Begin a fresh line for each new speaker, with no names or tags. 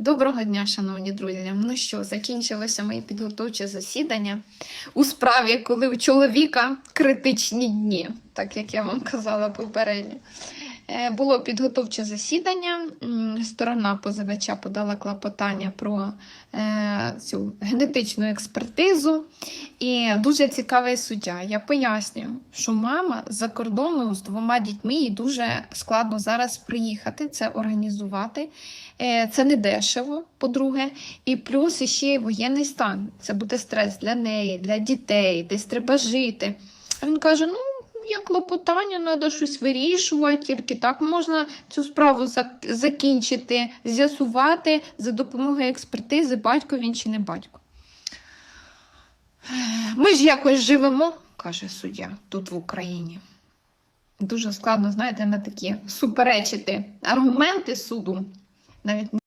Доброго дня, шановні друзі. Ну що, закінчилося моє підготовче засідання у справі, коли у чоловіка критичні дні, так як я вам казала попередньо. Е, Було підготовче засідання. Сторона позивача подала клопотання про е, цю генетичну експертизу. І дуже цікавий суддя. Я пояснюю, що мама за кордону з двома дітьми їй дуже складно зараз приїхати, це організувати. Е, Це не дешево, по-друге, і плюс ще воєнний стан. Це буде стрес для неї, для дітей, десь треба жити. А він каже: ну. Є клопотання, треба щось вирішувати, тільки так можна цю справу закінчити, з'ясувати за допомогою експертизи, батько він чи не батько. Ми ж якось живемо, каже суддя, тут в Україні. Дуже складно, знаєте, на такі суперечити аргументи суду. Навіть